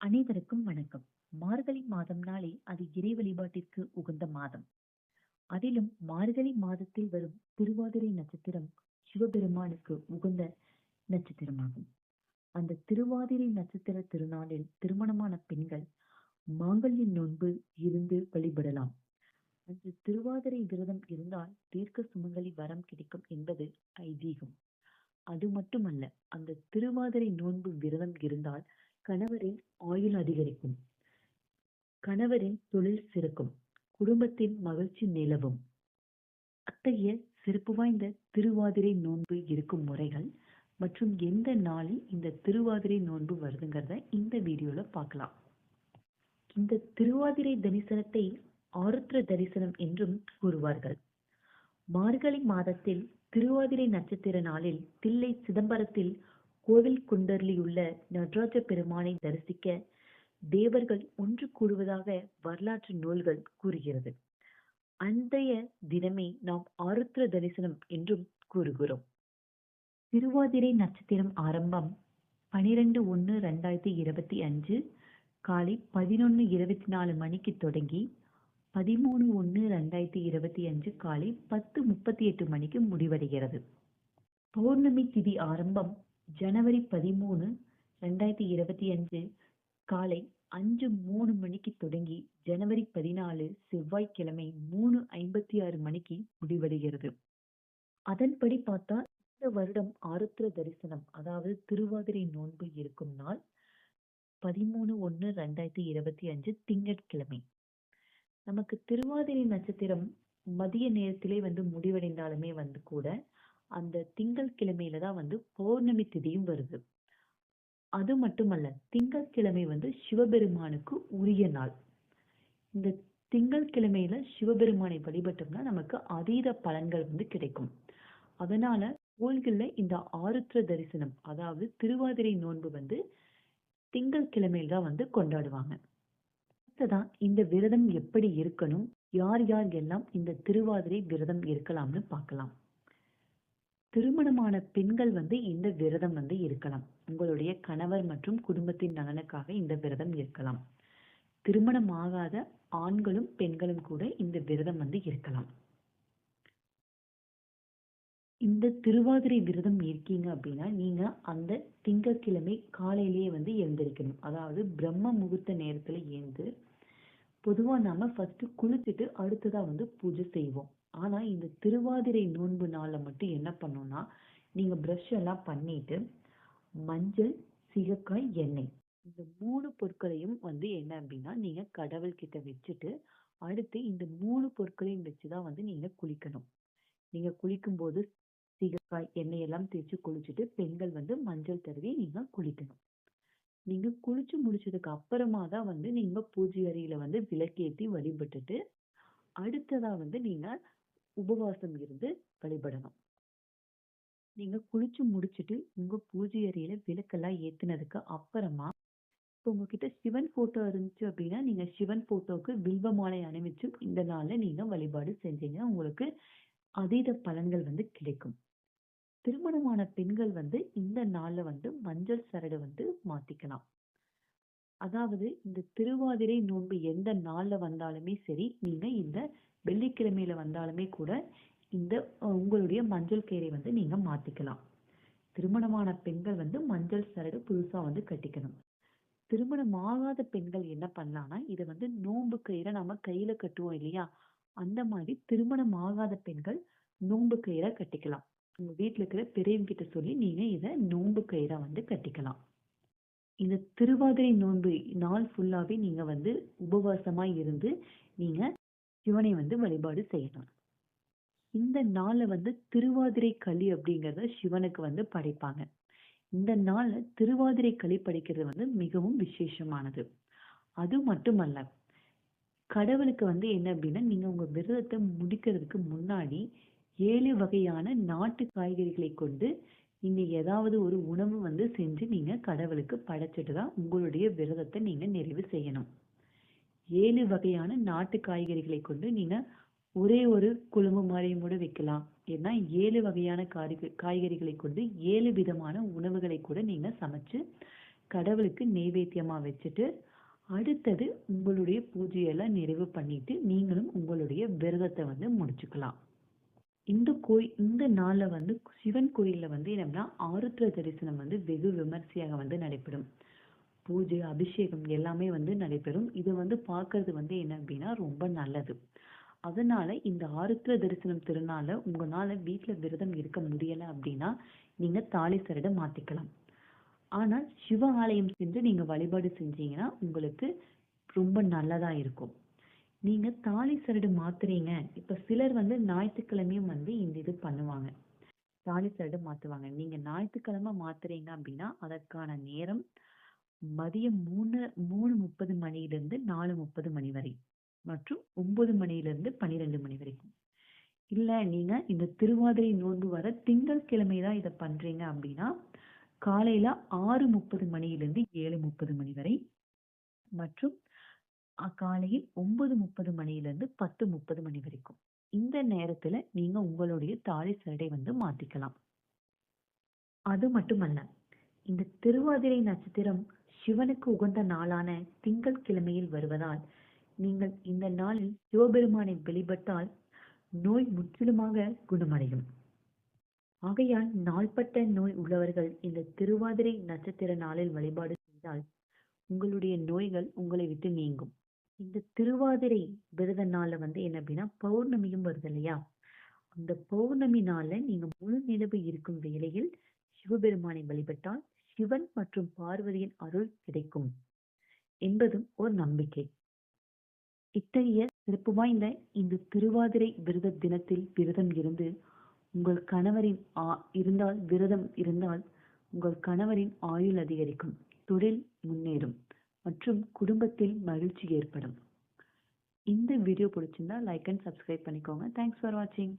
அனைவருக்கும் வணக்கம். மார்கழி மாதம் நாளே அது இறை வழிபாட்டிற்கு உகந்த மாதம். அதிலும் மார்கழி மாதத்தில் வரும் திருவாதிரை நட்சத்திரம் சிவபெருமானுக்கு உகந்த நட்சத்திரமாகும். அந்த திருவாதிரை நட்சத்திர திருநாளில் திருமணமான பெண்கள் மாங்கல்ய நோன்பு இருந்து வழிபடலாம். அன்று திருவாதிரை விரதம் இருந்தால் தீர்க்க சுமங்கலி வரம் கிடைக்கும் என்பது ஐதீகம். அது மட்டுமல்ல அந்த திருவாதிரை நோன்பு விரதம் இருந்தால் கணவரின் ஆயுள் அதிகரிக்கும். கணவரின் தொழில் சிறக்கும். குடும்பத்தின் மகிழ்ச்சி நிலவும். அத்தகைய சிறப்பு வாய்ந்த திருவாதிரை நோன்பு இருக்கும் முறைகள் மற்றும் எந்த நாளில் இந்த திருவாதிரை நோன்பு வருதுங்கிறத இந்த வீடியோல பார்க்கலாம். இந்த திருவாதிரை தரிசனத்தை ஆருத்ர தரிசனம் என்றும் கூறுவார்கள். மார்கழி மாதத்தில் திருவாதிரை நட்சத்திர நாளில் தில்லை சிதம்பரத்தில் கோவில் குண்டர்லியுள்ள நடராஜ பெருமானை தரிசிக்க தேவர்கள் ஒன்று கூடுவதாக வரலாற்று நூல்கள் கூறுகிறது. அன்றைய தினமே நாம் ஆருத்ர தரிசனம் என்றும் கூறுகிறோம். திருவாதிரை நட்சத்திரம் ஆரம்பம் பனிரெண்டு ஒன்று ரெண்டாயிரத்தி இருபத்தி அஞ்சு காலை பதினொன்று இருபத்தி நாலு மணிக்கு தொடங்கி பதிமூணு ஒன்று ரெண்டாயிரத்தி இருபத்தி அஞ்சு காலை பத்து முப்பத்தி எட்டு மணிக்கு முடிவடைகிறது. பௌர்ணமி திதி ஆரம்பம் ஜனவரி பதிமூணு ரெண்டாயிரத்தி இருபத்தி அஞ்சு காலை அஞ்சு மூணு மணிக்கு தொடங்கி ஜனவரி பதினாலு செவ்வாய்க்கிழமை மூணு ஐம்பத்தி ஆறு மணிக்கு முடிவடைகிறது. அதன்படி பார்த்தா இந்த வருடம் ஆருத்ர தரிசனம் அதாவது திருவாதிரை நோன்பு இருக்கும் நாள் பதிமூணு ஒன்று ரெண்டாயிரத்தி இருபத்தி அஞ்சு திங்கட்கிழமை. நமக்கு திருவாதிரை நட்சத்திரம் மதிய நேரத்திலே வந்து முடிவடைந்தாலுமே வந்து கூட அந்த திங்கள் கிழமையில தான் வந்து பௌர்ணமி திதியும் வருது. அது மட்டுமல்ல திங்கட்கிழமை வந்து சிவபெருமானுக்கு உரிய நாள். இந்த திங்கட்கிழமையில சிவபெருமானை வழிபட்டோம்னா நமக்கு அதீத பலன்கள் வந்து கிடைக்கும். அதனால கோயில்கள்ல இந்த ஆருத்ர தரிசனம் அதாவது திருவாதிரை நோன்பு வந்து திங்கள் கிழமையில தான் வந்து கொண்டாடுவாங்க. அடுத்ததான் இந்த விரதம் எப்படி இருக்கணும்? யார் யார் எல்லாம் இந்த திருவாதிரை விரதம் இருக்கலாம்னு பார்க்கலாம். திருமணமான பெண்கள் வந்து இந்த விரதம் வந்து இருக்கலாம். உங்களுடைய கணவர் மற்றும் குடும்பத்தின் நலனுக்காக இந்த விரதம் இருக்கலாம். திருமணம் ஆகாத ஆண்களும் பெண்களும் கூட இந்த விரதம் வந்து இருக்கலாம். இந்த திருவாதிரை விரதம் இருக்கீங்க அப்படின்னா நீங்க அந்த திங்கட்கிழமை காலையிலேயே வந்து எழுந்திருக்கணும். அதாவது பிரம்ம முகூர்த்த நேரத்துல எழுந்து பொதுவா நாம ஃபர்ஸ்ட் குளிச்சுட்டு அடுத்ததா வந்து பூஜை செய்வோம். ஆனா இந்த திருவாதிரை நோன்பு நாளில் மட்டும் என்ன பண்ணணும்னா நீங்க ப்ரஷ் எல்லாம் பண்ணிட்டு மஞ்சள் சிகக்காய் எண்ணெய் இந்த மூணு பொருட்களையும் வந்து என்ன அப்படின்னா நீங்க கடவுள்கிட்ட வச்சுட்டு அடுத்து இந்த மூணு பொருட்களையும் வச்சுதான் வந்து நீங்க குளிக்கணும். நீங்க குளிக்கும் போது சீகக்காய் எண்ணெய் எல்லாம் தேய்ச்சி குளிச்சுட்டு பெண்கள் வந்து மஞ்சள் தடவி நீங்க குளிக்கணும். நீங்க குளிச்சு முடிச்சதுக்கு அப்புறமா தான் வந்து நீங்க பூஜை அறையில வந்து விளக்கேத்தி வழிபட்டுட்டு அடுத்ததா வந்து நீங்க உபவாசம் இருந்து வழிபடணும். நீங்க குளிச்சு முடிச்சுட்டு உங்க பூஜை அறையில விளக்கெல்லாம் ஏத்துனதுக்கு அப்புறமா இப்போ உங்ககிட்ட சிவன் போட்டோ இருந்துச்சு அப்படின்னா நீங்க சிவன் போட்டோக்கு வில்வ மாலை அணிவிச்சு இந்த நாள்ல நீங்க வழிபாடு செஞ்சீங்க உங்களுக்கு அதீத பலன்கள் வந்து கிடைக்கும். திருமணமான பெண்கள் வந்து இந்த நாள்ல வந்து மஞ்சள் சரடு வந்து மாத்திக்கலாம். அதாவது இந்த திருவாதிரை நோன்பு எந்த நாள்ல வந்தாலுமே சரி நீங்க இந்த வெள்ளிக்கிழமையில வந்தாலுமே கூட இந்த உங்களுடைய மஞ்சள் கயிறை வந்து நீங்க மாத்திக்கலாம். திருமணமான பெண்கள் வந்து மஞ்சள் சரடு புதுசா வந்து கட்டிக்கணும். திருமணம் ஆகாத பெண்கள் என்ன பண்ணலாம்னா இதை வந்து நோன்பு கயிறை நம்ம கையில கட்டுவோம் இல்லையா? அந்த மாதிரி திருமணம் ஆகாத பெண்கள் நோன்பு கயிறை கட்டிக்கலாம். உங்க வீட்டுல இருக்கிற பெரியவங்க கிட்ட சொல்லி நீங்க இதை நோன்பு கயிறா வந்து கட்டிக்கலாம். இந்த திருவாதிரை நோன்பு நாள் ஃபுல்லாவே நீங்க வந்து உபவாசமா இருந்து நீங்க சிவனை வந்து வழிபாடு செய்யணும் இந்த நாளில் வந்து திருவாதிரை களி அப்படிங்கிறத சிவனுக்கு வந்து படைப்பாங்க. இந்த நாள்ல திருவாதிரை களி படைக்கிறது வந்து மிகவும் விசேஷமானது. அது மட்டுமல்ல கடவுளுக்கு வந்து என்ன அப்படின்னா நீங்க உங்க விரதத்தை முடிக்கிறதுக்கு முன்னாடி ஏழு வகையான நாட்டு காய்கறிகளை கொண்டு நீங்க ஏதாவது ஒரு உணவு வந்து செஞ்சு நீங்க கடவுளுக்கு படைச்சிட்டு தான் உங்களுடைய விரதத்தை நீங்க நிறைவு செய்யணும். ஏழு வகையான நாட்டு காய்கறிகளை கொண்டு நீங்க ஒரே ஒரு குழம்பு மாதிரியும் கூட வைக்கலாம். ஏன்னா ஏழு வகையான காய்க காய்கறிகளை கொண்டு ஏழு விதமான உணவுகளை கூட நீங்க சமைச்சு கடவுளுக்கு நெய்வேத்தியமா வச்சுட்டு அடுத்தது உங்களுடைய பூஜையெல்லாம் நிறைவு பண்ணிட்டு நீங்களும் உங்களுடைய விரதத்தை வந்து முடிச்சுக்கலாம். இந்த கோயில் இந்த நாளில் வந்து சிவன் கோயிலில் வந்து என்னன்னா ஆருத்ர தரிசனம் வந்து வெகு விமர்சையாக வந்து நடைபெறும். பூஜை அபிஷேகம் எல்லாமே வந்து நடைபெறும். இது வந்து பார்க்கறது வந்து என்ன அப்படின்னா ரொம்ப நல்லது. அதனால இந்த ஆருத்ர தரிசனம் திருநாள உங்களால வீட்டுல விரதம் இருக்க முடியல அப்படின்னா நீங்க தாலி சரடை மாத்திக்கலாம். ஆனால் சிவ ஆலயம் சென்று நீங்க வழிபாடு செஞ்சீங்கன்னா உங்களுக்கு ரொம்ப நல்லதா இருக்கும். நீங்க தாலி சரடு மாத்துறீங்க. இப்ப சிலர் வந்து ஞாயிற்றுக்கிழமையும் வந்து இந்த இது பண்ணுவாங்க. தாலி சரடு மாத்துவாங்க. நீங்க ஞாயிற்றுக்கிழமை மாத்துறீங்க அப்படின்னா அதற்கான நேரம் மதியம் மூணு மூணு முப்பது மணியிலிருந்து நாலு முப்பது மணி வரை மற்றும் ஒன்பது மணியிலிருந்து பன்னிரெண்டு மணி வரைக்கும். இல்லை நீங்க இந்த திருவாதிரை நோன்பு வர திங்கட்கிழமை தான் இதை பண்றீங்க அப்படின்னா காலையில ஆறு முப்பது மணியிலிருந்து ஏழு முப்பது மணி வரை மற்றும் காலையில் ஒன்பது முப்பது மணியிலிருந்து பத்து முப்பது மணி வரைக்கும். இந்த நேரத்துல நீங்க உங்களுடைய தாலி சரடை வந்து மாத்திக்கலாம். அது மட்டுமல்ல இந்த திருவாதிரை நட்சத்திரம் சிவனுக்கு உகந்த நாளான திங்கள் கிழமையில் வருவதால் நீங்கள் இந்த நாளில் சிவபெருமானை வெளிப்பட்டால் நோய் முற்றிலுமாக குணமடையும். ஆகையால் நாள்பட்ட நோய் உள்ளவர்கள் இந்த திருவாதிரை நட்சத்திர நாளில் வழிபாடு செய்தால் உங்களுடைய நோய்கள் உங்களை விட்டு நீங்கும். இந்த திருவாதிரை விரத நாள்ல வந்து என்ன அப்படின்னா பௌர்ணமியும் வருது இல்லையா? அந்த பௌர்ணமி நாள்ல நீங்க முழு நிலவு இருக்கும் வேளையில் சிவபெருமானை வழிபட்டால் சிவன் மற்றும் பார்வதியின் அருள் கிடைக்கும் என்பதும் ஒரு நம்பிக்கை. இத்தகைய சிறப்பு வாய்ந்த இந்த திருவாதிரை விரத தினத்தில் விரதம் இருந்து உங்கள் கணவரின் ஆ இருந்தால் விரதம் இருந்தால் உங்கள் கணவரின் ஆயுள் அதிகரிக்கும் தொழில் முன்னேறும் மற்றும் குடும்பத்தில் மகிழ்ச்சி ஏற்படும். இந்த வீடியோ பிடிச்சிருந்தா லைக் அண்ட் சப்ஸ்கிரைப் பண்ணிக்கோங்க. தேங்க்ஸ் ஃபார் வாட்சிங்